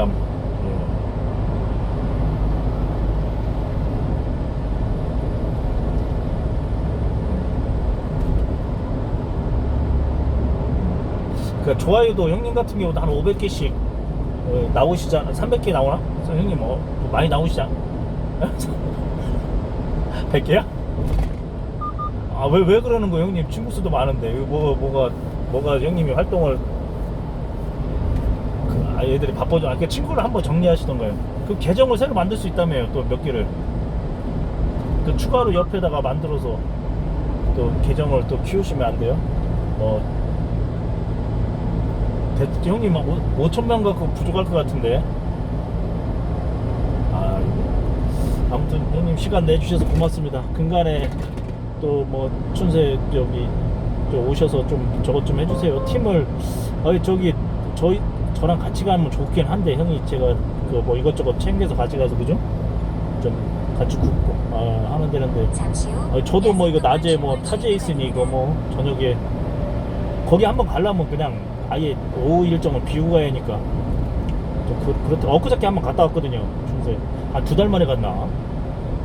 사람. 예. 그 좋아요도 형님 같은 경우도 한 500개씩 어, 나오시잖아. 300개 나오나? 형님 뭐 많이 나오시잖아. 100개야? 아왜왜 그러는 거예요 형님 친구 수도 많은데 뭐 뭐가 뭐가 형님이 활동을 그 아, 얘들이 바빠져 아, 그 친구를 한번 정리하시던가요? 그 계정을 새로 만들 수 있다며요 또 몇 개를. 그 추가로 옆에다가 만들어서 또 계정을 또 키우시면 안 돼요? 뭐 대, 형님 막 5천 명 갖고 부족할 것 같은데. 아 아무튼 형님 시간 내주셔서 고맙습니다. 근간에 또 뭐 춘세 여기 저 오셔서 좀 저것 좀 해주세요. 팀을 아니 저기 저희 저랑 같이 가면 좋긴 한데 형이 제가 그 뭐 이것저것 챙겨서 가져가서 그죠? 좀 같이 굽고 아, 하면 되는데. 아니, 저도 뭐 이거 낮에 뭐 타지에 있으니 이거 뭐 저녁에 거기 한번 가려면 그냥 아예 오후 일정을 비우고 가야 하니까. 좀 그, 그렇다. 엊그저께 한번 갔다 왔거든요 중세. 한두 달 만에 갔나?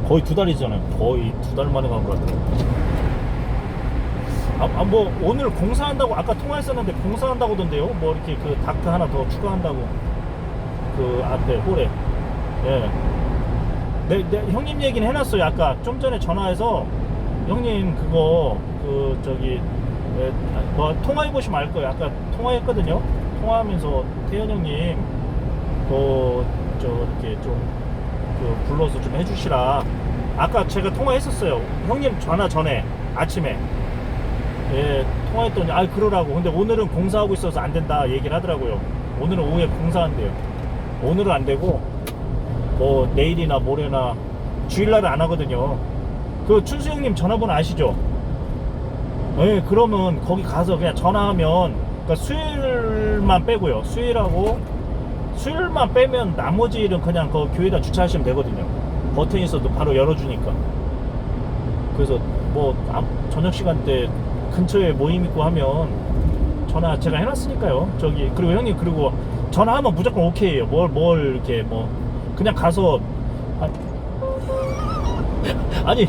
거의 두 달이잖아요. 거의 두 달 만에 간 것 같아요 아, 아, 뭐 오늘 공사한다고 아까 통화했었는데 공사한다고던데요 뭐 이렇게 그 다크 하나 더 추가한다고 그 앞에 홀에 예 네, 네, 형님 얘기는 해놨어요. 아까 좀 전에 전화해서 형님 그거 그 저기 예, 뭐 통화해 보시면 알 거예요. 아까 통화했거든요. 통화하면서 태현 형님 또저 이렇게 좀 그 불러서 좀 해주시라. 아까 제가 통화했었어요. 형님 전화 전에 아침에 예 통화했더니 아 그러라고. 근데 오늘은 공사하고 있어서 안 된다 얘기를 하더라고요. 오늘은 오후에 공사한대요. 오늘은 안 되고 뭐 내일이나 모레나 주일날은 안 하거든요. 그 춘수 형님 전화번호 아시죠? 예, 그러면 거기 가서 그냥 전화하면 그러니까 수요일만 빼고요. 수요일하고 수요일만 빼면 나머지 일은 그냥 그 교회에다 주차하시면 되거든요. 버튼 있어도 바로 열어주니까. 그래서 뭐 아- 저녁 시간 때 근처에 모임 있고 하면 전화 제가 해놨으니까요. 저기 그리고 형님 그리고 전화하면 무조건 오케이예요. 뭘 뭘 이렇게 뭐 그냥 가서 아, 아니